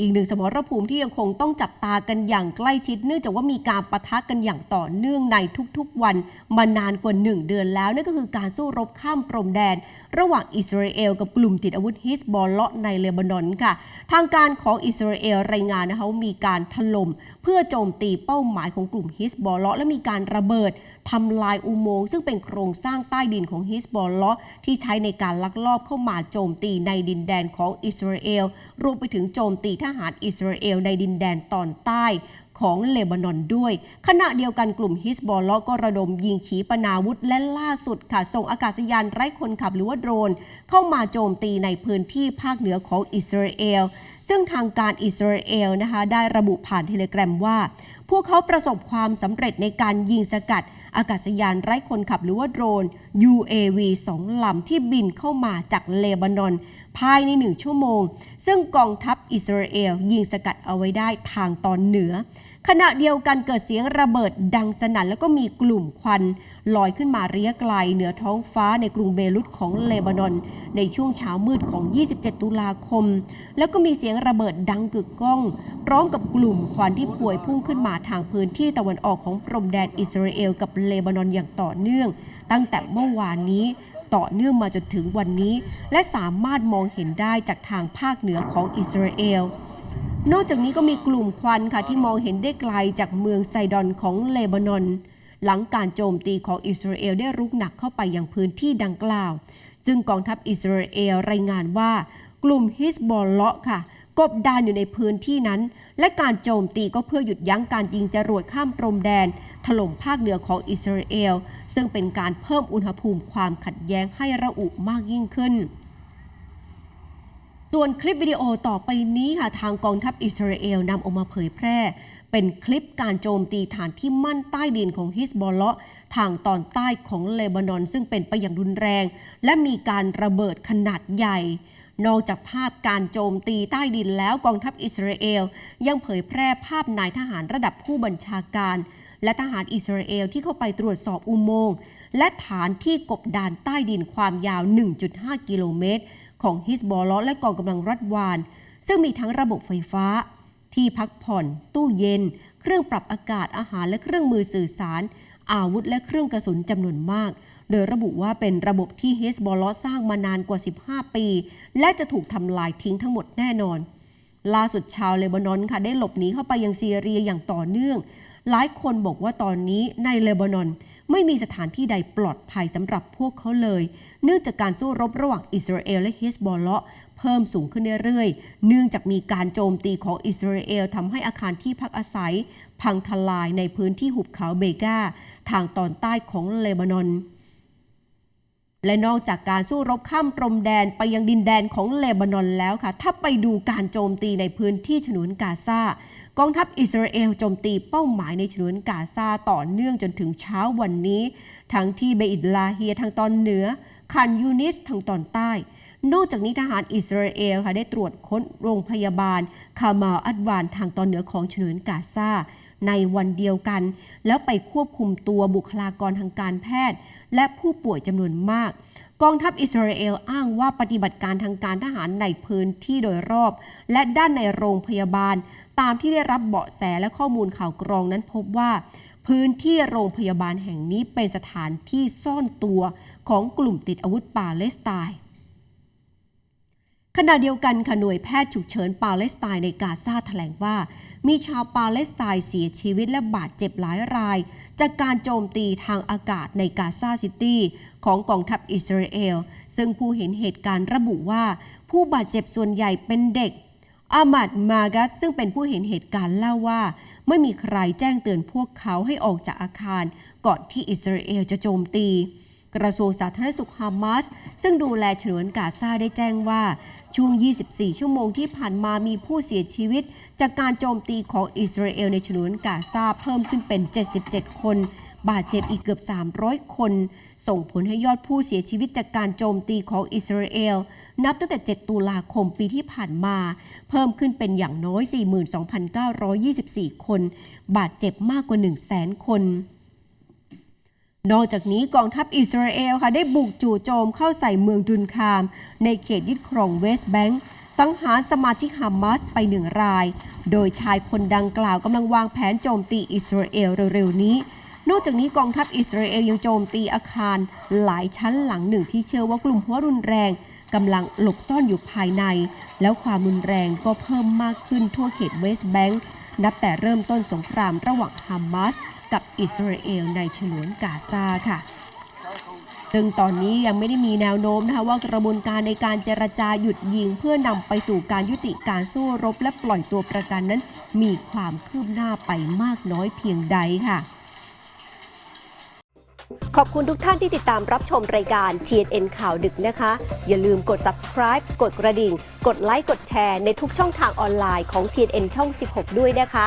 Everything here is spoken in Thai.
อีกหนึ่งสมรภูมิที่ยังคงต้องจับตากันอย่างใกล้ชิด เนื่องจากว่ามีการประทะกันอย่างต่อเนื่องในทุกๆวันมานานกว่า 1 เดือนแล้ว นั่นก็คือการสู้รบข้ามพรมแดน ระหว่างอิสราเอลกับกลุ่มติดอาวุธฮิสบอลเลาะในเลบานอนค่ะ ทางการของอิสราเอลรายงานนะคะว่ามีการถล่มเพื่อโจมตีเป้าหมายของกลุ่มฮิสบอลเลาะและมีการระเบิด ทำลายอุโมงค์ซึ่งเป็นโครงสร้างใต้ดินของฮิสบอลเลาะที่ใช้ในการลักลอบเข้ามาโจมตีในดินแดนของอิสราเอล รวมไปถึงโจมตีทหารอิสราเอลในดินแดนตอนใต้ของเลบานอนด้วย ขณะเดียวกันกลุ่มฮิสบอลเลาะก็ระดมยิงขีปนาวุธและล่าสุดค่ะ ส่งอากาศยานไร้คนขับหรือว่าโดรน เข้ามาโจมตีในพื้นที่ภาคเหนือของอิสราเอล ซึ่งทางการอิสราเอลนะคะ ได้ระบุผ่านเทเลกราฟว่า พวกเขาประสบความสำเร็จในการยิงสกัด อากาศยานไร้คนขับหรือว่าโดรน UAV สองลำที่บินเข้ามาจากเลบานอน ภายในหนึ่งชั่วโมง ซึ่งกองทัพอิสราเอลยิงสกัดเอาไว้ได้ทางตอนเหนือ ขณะเดียวกันเกิดเสียงระเบิดดังสนั่นแล้วก็มีกลุ่มควันลอยขึ้นมาเระยไกลเหนือท้องฟ้าในกรุงเบรุตของเลบานอน ในช่วงเช้ามืดของ 27 ตุลาคม แล้วก็มีเสียงระเบิดดังกึกก้อง พร้อมกับกลุ่มควันที่พวยพุ่งขึ้นมาทางพื้นที่ตะวันออกของพรมแดนอิสราเอลกับเลบานอนอย่างต่อเนื่อง ตั้งแต่เมื่อวานนี้ต่อเนื่องมาจนถึงวันนี้ และสามารถมองเห็นได้จากทางภาคเหนือของอิสราเอล นอกจากนี้ก็มีกลุ่มควันค่ะที่มองเห็นได้ไกลจากเมืองไซดอนของเลบานอน หลังการโจมตีของอิสราเอลได้รุกหนักเข้าไปยังพื้นที่ดังกล่าว ซึ่งกองทัพอิสราเอลรายงานว่า กลุ่มฮิสบอลเลาะค่ะ กบดานอยู่ในพื้นที่นั้น และการโจมตีก็เพื่อหยุดยั้งการยิงจรวดข้ามพรมแดน ถล่มภาคเหนือของอิสราเอลซึ่งเป็นการเพิ่มอุณหภูมิความขัดแย้งให้ระอุมากยิ่งขึ้น ส่วนคลิปวิดีโอต่อไปนี้ค่ะทางกองทัพอิสราเอลนำออกมาเผยแพร่ เป็นคลิปการโจมตีฐานที่มั่นใต้ดินของฮิสบอลเลาะทางตอนใต้ของเลบานอน ซึ่งเป็นไปอย่างรุนแรง และมีการระเบิดขนาดใหญ่ นอกจากภาพการโจมตีใต้ดินแล้วกองทัพอิสราเอล ยังเผยแพร่ภาพนายทหารระดับผู้บัญชาการ และทหารอิสราเอลที่เข้าไปตรวจสอบอุโมงค์และฐานที่กบดานใต้ดินความยาว 1.5 กิโลเมตร ของฮิสบอลและกองกำลังรัดวาน ซึ่งมีทั้งระบบไฟฟ้า ที่พักผ่อน ตู้เย็น เครื่องปรับอากาศอาหารและเครื่องมือสื่อสาร อาวุธและเครื่องกระสุนจำนวนมาก โดยระบุว่าเป็นระบบที่ฮิสบอลสร้างมานานกว่า 15 ปี และจะถูกทำลายทิ้งทั้งหมดแน่นอน ล่าสุดชาวเลบานอนค่ะได้หลบหนีเข้าไปยังซีเรียอย่างต่อเนื่อง หลายคนบอกว่าตอนนี้ในเลบานอน ไม่มีสถานที่ใดปลอดภัยสำหรับพวกเขาเลย เนื่องจากการสู้รบระหว่างอิสราเอลและฮิสบอลเลาะเพิ่มสูงขึ้นเรื่อยๆ เนื่องจากมีการโจมตีของอิสราเอลทำให้อาคารที่พักอาศัย พังทลายในพื้นที่หุบเขาเบกาทางตอนใต้ของเลบานอนและนอกจากการสู้รบข้ามพรมแดนไปยังดินแดนของเลบานอนแล้วค่ะ ถ้าไปดูการโจมตีในพื้นที่ฉนวนกาซา กองทัพอิสราเอลโจมตีเป้าหมายในฉนวนกาซาต่อเนื่องจนถึงเช้าวันนี้ ทั้งที่เบอิดลาเฮียทางตอนเหนือคันยูนิสทางตอนใต้ นอกจากนี้ทหารอิสราเอลค่ะได้ตรวจค้นโรงพยาบาล คามาอัดวานทางตอนเหนือของฉนวนกาซาในวันเดียวกัน แล้วไปควบคุมตัวบุคลากรทางการแพทย์ และผู้ป่วยจำนวนมาก กองทัพอิสราเอลอ้างว่าปฏิบัติการทางการทหารในพื้นที่โดยรอบ และด้านในโรงพยาบาล ตามที่ได้รับเบาะแสและข้อมูลข่าวกรองนั้นพบว่า พื้นที่โรงพยาบาลแห่งนี้เป็นสถานที่ซ่อนตัวของกลุ่มติดอาวุธปาเลสไตน์ ขณะเดียวกันค่ะหน่วยแพทย์ฉุกเฉินปาเลสไตน์ในกาซาแถลงว่า มีชาวปาเลสไตน์เสียชีวิตและบาดเจ็บหลายราย จากการโจมตีทางอากาศในกาซาซิตี้ของกองทัพอิสราเอล ซึ่งผู้เห็นเหตุการณ์ระบุว่า ผู้บาดเจ็บส่วนใหญ่เป็นเด็กอามัดมากัสซึ่งเป็นผู้เห็นเหตุการณ์เล่าว่า ไม่มีใครแจ้งเตือนพวกเขาให้ออกจากอาคาร ก่อนที่อิสราเอลจะโจมตี กระทรวงสาธารณสุขฮามาสซึ่งดูแลฉนวนกาซาได้แจ้งว่า ช่วง 24 ชั่วโมงที่ผ่านมามีผู้เสียชีวิต จากการโจมตีของอิสราเอลในฉนวนกาซาเพิ่มขึ้นเป็น 77 คน บาดเจ็บอีกเกือบ 300 คน ส่งผลให้ยอดผู้เสียชีวิตจากการโจมตีของอิสราเอลนับตั้งแต่ 7 ตุลาคมปีที่ผ่านมา เพิ่มขึ้นเป็นอย่างน้อย 42,924 คน บาดเจ็บมากกว่า 100,000คน นอกจากนี้กองทัพอิสราเอลค่ะได้บุกจู่โจมเข้าใส่เมืองดุนคาม ในเขตยึดครองเวสต์แบงค์สังหารสมาชิกฮามาสไปหนึ่งราย โดยชายคนดังกล่าวกำลังวางแผนโจมตีอิสราเอลเร็วๆนี้ นอกจากนี้กองทัพอิสราเอลยังโจมตีอาคารหลายชั้นหลังหนึ่งที่เชื่อว่ากลุ่มหัวรุนแรงกำลังหลบซ่อนอยู่ภายใน แล้วความรุนแรงก็เพิ่มมากขึ้นทั่วเขตเวสต์แบงก์นับแต่เริ่มต้นสงครามระหว่างฮามาส กับอิสราเอลในฉนวนกาซาค่ะ ซึ่งตอนนี้ยังไม่ได้มีแนวโน้มนะคะว่ากระบวนการในการเจรจาหยุดยิง เพื่อนำไปสู่การยุติการสู้รบและปล่อยตัวประกันนั้น มีความคืบหน้าไปมากน้อยเพียงใดค่ะขอบคุณทุกท่านที่ติดตามรับชมรายการ TNN ข่าวดึกนะคะ อย่าลืมกด subscribe กดกระดิ่ง กดไลค์ กดแชร์ในทุกช่องทางออนไลน์ของ TNN ช่อง 16 ด้วยนะคะ